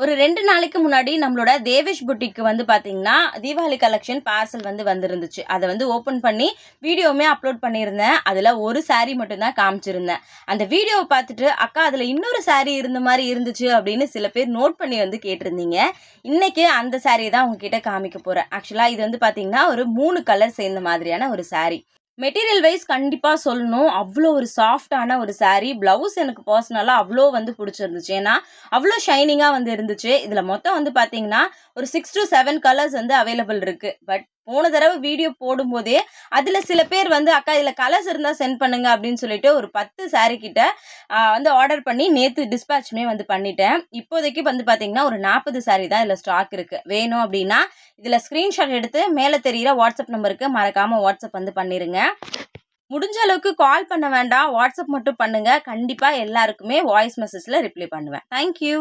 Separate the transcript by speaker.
Speaker 1: ஒரு ரெண்டு நாளைக்கு முன்னாடி நம்மளோட தேவேஷ் புட்டிக்கு வந்து பார்த்தீங்கன்னா தீபாவளி கலெக்ஷன் பார்சல் வந்து வந்திருந்துச்சு. அதை வந்து ஓப்பன் பண்ணி வீடியோவுமே அப்லோட் பண்ணியிருந்தேன். அதில் ஒரு saree மட்டும்தான் காமிச்சிருந்தேன். அந்த வீடியோவை பார்த்துட்டு அக்கா அதில் இன்னொரு saree இருந்த மாதிரி இருந்துச்சு அப்படின்னு சில பேர் நோட் பண்ணி வந்து கேட்டிருந்தீங்க. இன்னைக்கு அந்த saree தான் உங்ககிட்ட காமிக்க போகிறேன் ஆக்சுவலாக இது வந்து பார்த்தீங்கன்னா ஒரு மூணு கலர் சேர்ந்த மாதிரியான ஒரு saree. மெட்டீரியல் வைஸ் கண்டிப்பாக சொல்லணும். அவ்வளோ ஒரு சாஃப்டான ஒரு சாரீ ப்ளவுஸ் எனக்கு பர்சனலாக அவ்வளோ வந்து பிடிச்சிருந்துச்சு. ஏன்னா அவ்வளோ ஷைனிங்காக வந்து இருந்துச்சு. இதில் மொத்தம் வந்து பார்த்தீங்கன்னா ஒரு சிக்ஸ் டு செவன் கலர்ஸ் வந்து அவைலபிள் இருக்குது பட் போன தடவை வீடியோ போடும்போதே அதில் சில பேர் வந்து அக்கா இதில் கலர்ஸ் இருந்தால் சென்ட் பண்ணுங்க அப்படின்னு சொல்லிட்டு ஒரு பத்து saree கிட்ட வந்து ஆர்டர் பண்ணி நேற்று டிஸ்பேச்சுமே வந்து பண்ணிட்டேன். இப்போதைக்கு வந்து பார்த்தீங்கன்னா ஒரு நாற்பது saree தான் இதில் ஸ்டாக் இருக்குது வேணும் அப்படின்னா இதில் ஸ்க்ரீன்ஷாட் எடுத்து மேலே தெரியிற வாட்ஸ்அப் நம்பருக்கு மறக்காமல் வாட்ஸ்அப் வந்து பண்ணிடுங்க முடிஞ்ச அளவுக்கு கால் பண்ண வேண்டாம். வாட்ஸ்அப் மட்டும் பண்ணுங்கள் கண்டிப்பாக எல்லாருக்குமே வாய்ஸ் மெசேஜில் ரிப்ளை பண்ணுவேன். தேங்க்யூ